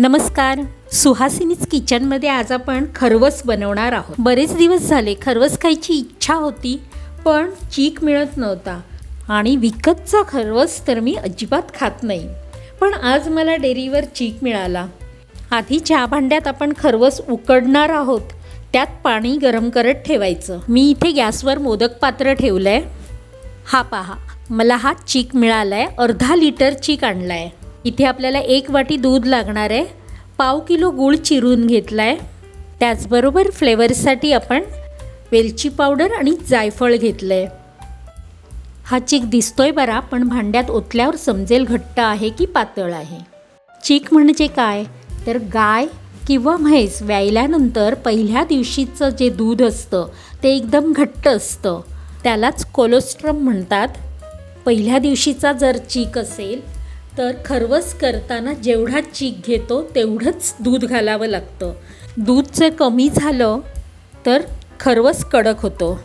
नमस्कार. सुहासिनीच किचनमध्ये आज आपण खरवस बनवणार आहोत. बरेच दिवस झाले खरवस खायची इच्छा होती पण चीक मिळत नव्हता आणि विकतचा खरवस तर मी अजिबात खात नाही. पण आज मला डेअरीवर चीक मिळाला. आधी चहा भांड्यात आपण खरवस उकडणार आहोत त्यात पाणी गरम करत ठेवायचं. मी इथे गॅसवर मोदक पात्र ठेवलं आहे हा पहा मला हा चीक मिळाला आहे अर्धा लिटर चीक आणला आहे इथे आपल्याला एक वाटी दूध लागणार आहे. पाव किलो गूळ चिरून घेतला आहे त्याचबरोबर फ्लेवरसाठी आपण वेलची पावडर आणि जायफळ घेतलं आहे हा चीक दिसतोय बरा पण भांड्यात ओतल्यावर समजेल घट्ट आहे की पातळ आहे. चीक म्हणजे काय? तर गाय किंवा म्हैस व्यायल्यानंतर पहिल्या दिवशीचं जे दूध असतं ते एकदम घट्ट असतं. त्यालाच कोलोस्ट्रम म्हणतात. पहिल्या दिवशीचा जर चीक असेल तर खरवस करताना जेवढा चीक घेतो तेवढंच दूध घालावं लागतं. दूध जर कमी झालं तर खरवस कडक होतो.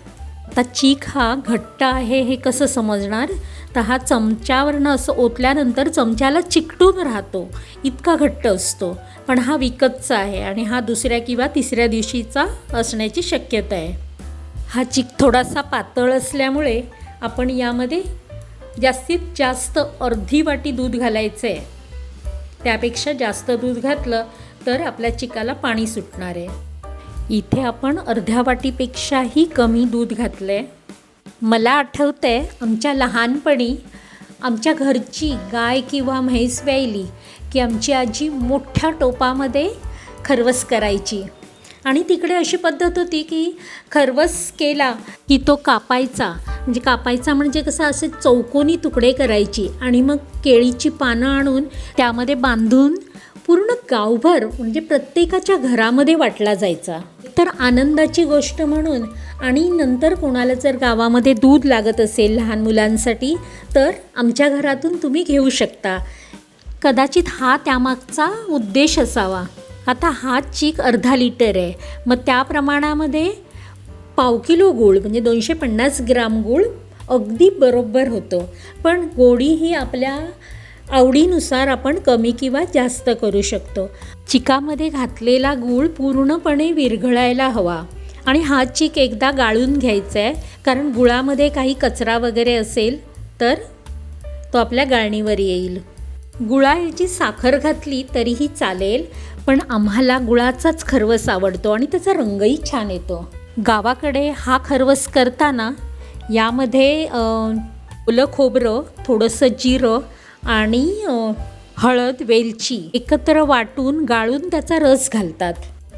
आता चीक हा घट्ट आहे हे कसं समजणार? तर हा चमच्यावरनं असं ओतल्यानंतर चमच्याला चिकटून राहतो. इतका घट्ट असतो. पण हा विकतचा आहे आणि हा दुसऱ्या किंवा तिसऱ्या दिवशीचा असण्याची शक्यता आहे. हा चिक थोडासा पातळ असल्यामुळे आपण यामध्ये जास्तीत जास्त अर्धी वाटी दूध घालायचं. आहे त्यापेक्षा जास्त दूध घातलं तर आपल्या चिकाला पाणी सुटणार आहे. इथे आपण अर्ध्या वाटीपेक्षाही कमी दूध घातलं आहे मला आठवतं आहे आमच्या लहानपणी आमच्या घरची गाय किंवा म्हैस व्यायली की आमची आजी मोठ्या टोपामध्ये खरवस करायची. आणि तिकडे अशी पद्धत होती की खरवस केला की तो कापायचा. म्हणजे कापायचा म्हणजे कसं असे चौकोनी तुकडे करायची आणि मग केळीची पानं आणून त्यामध्ये बांधून पूर्ण गावभर म्हणजे प्रत्येकाच्या घरामध्ये वाटला जायचा. तर आनंदाची गोष्ट म्हणून आणि नंतर कोणाला जर गावामध्ये दूध लागत असेल लहान मुलांसाठी तर आमच्या घरातून तुम्ही घेऊ शकता. कदाचित हा त्यामागचा उद्देश असावा. आता हा चीक अर्धा लिटर आहे. मग त्या प्रमाणामध्ये पाव किलो गूळ म्हणजे दोनशे पन्नास ग्राम गूळ अगदी बरोबर होतं. पण गोडी ही आपल्या आवडीनुसार आपण कमी किंवा जास्त करू शकतो. चिकामध्ये घातलेला गूळ पूर्णपणे विरघळायला हवा. आणि हा चीक एकदा गाळून घ्यायचा आहे कारण गुळामध्ये काही कचरा वगैरे असेल तर तो आपल्या गाळणीवर येईल. गुळाऐवजी साखर घातली तरीही चालेल पण आम्हाला गुळाचाच खरवस आवडतो आणि त्याचा रंगही छान येतो. गावाकडे हा खरवस करताना यामध्ये ओलं खोबरं थोडंसं जिरं आणि हळद वेलची एकत्र वाटून गाळून त्याचा रस घालतात.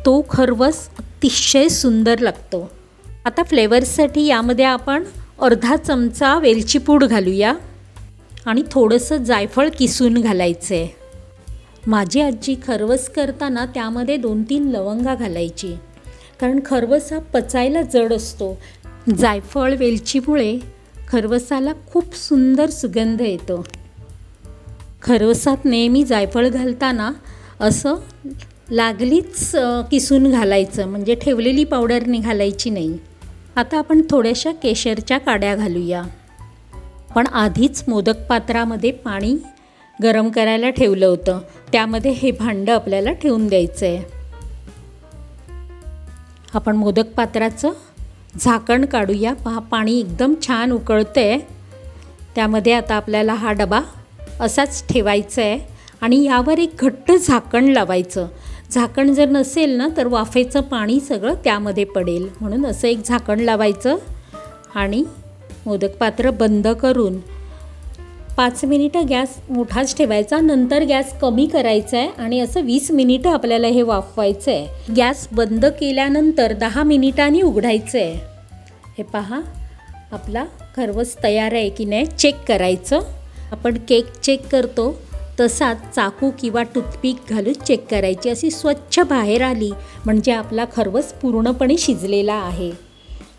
तो खरवस अतिशय सुंदर लागतो. आता फ्लेवर्ससाठी यामध्ये आपण अर्धा चमचा वेलची पूड घालूया. आणि थोडंसं जायफळ किसून घालायचं. आहे माझी आजी खरवस करताना त्यामध्ये दोन तीन लवंगा घालायची. कारण खरवस हा पचायला जड असतो. जायफळ वेलचीमुळे खरवसाला खूप सुंदर सुगंध येतो. खरवसात नेहमी जायफळ घालताना असं लागलीच किसून घालायचं. म्हणजे ठेवलेली पावडर घालायची नाही. आता आपण थोड्याशा केशरच्या काड्या घालूया. पण आधीच मोदक पात्रामध्ये पाणी गरम करायला ठेवलं होतं. त्यामध्ये हे भांडं आपल्याला ठेवून द्यायचं आहे आपण मोदक पात्राचं झाकण काढूया. पहा पाणी एकदम छान उकळतं आहे त्यामध्ये आता आपल्याला हा डबा असाच ठेवायचा आहे आणि यावर एक घट्ट झाकण लावायचं. झाकण जर नसेल ना तर वाफेचं पाणी सगळं त्यामध्ये पडेल. म्हणून असं एक झाकण लावायचं आणि मोदक पात्र बंद करून पाच मिनिटं गॅस मोठाच ठेवायचा नंतर गॅस कमी करायचा आहे आणि असं वीस मिनिटं आपल्याला हे वाफवायचं आहे गॅस बंद केल्यानंतर दहा मिनिटांनी उघडायचं आहे हे पहा आपला खरवस तयार आहे की नाही चेक करायचं. आपण केक चेक करतो तसाच चाकू किंवा टूथपिक घालून चेक करायची. अशी स्वच्छ बाहेर आली म्हणजे आपला खरवस पूर्णपणे शिजलेला आहे.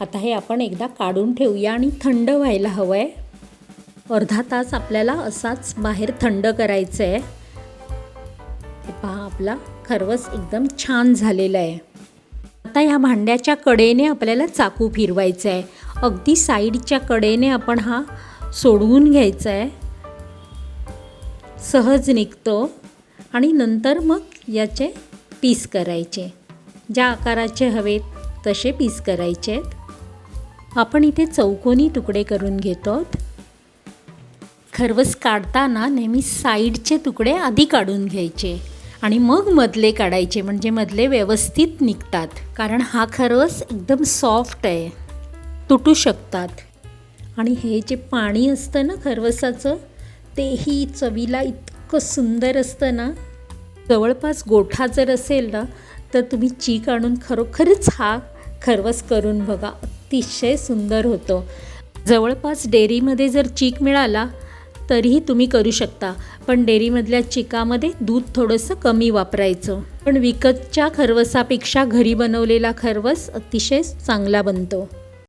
आता हे आपण एकदा काढून ठेवूया आणि थंड व्हायला हवं आहे अर्धा तास आपल्याला असाच बाहेर थंड करायचं आहे हे पहा आपला खरवस एकदम छान झालेला आहे. आता ह्या भांड्याच्या कडेने आपल्याला चाकू फिरवायचा आहे अगदी साईडच्या कडेने आपण हा सोडवून घ्यायचा आहे सहज निघतो आणि नंतर मग याचे पीस करायचे. ज्या आकाराचे हवेत तसे पीस करायचे आहेत आपण इथे चौकोनी तुकडे करून घेतो खरवस काढताना नेहमी साईडचे तुकडे आधी काढून घ्यायचे आणि मग मधले काढायचे म्हणजे मधले व्यवस्थित निघतात. कारण हा खरवस एकदम सॉफ्ट आहे तुटू शकतात. आणि हे जे पाणी असतं ना खरवसाचं तेही चवीला इतकं सुंदर असतं ना. जवळपास गोठा जर असेल ना तर तुम्ही चीक आणून खरोखरच हा खरवस करून बघा. अतिशय सुंदर होतो. जवळपास डेअरीमध्ये जर चीक मिळाला तरीही तुम्ही करू शकता. पण डेअरीमधल्या चिकामध्ये दूध थोडंसं कमी वापरायचं. पण विकतच्या खरवसापेक्षा घरी बनवलेला खरवस अतिशय चांगला बनतो.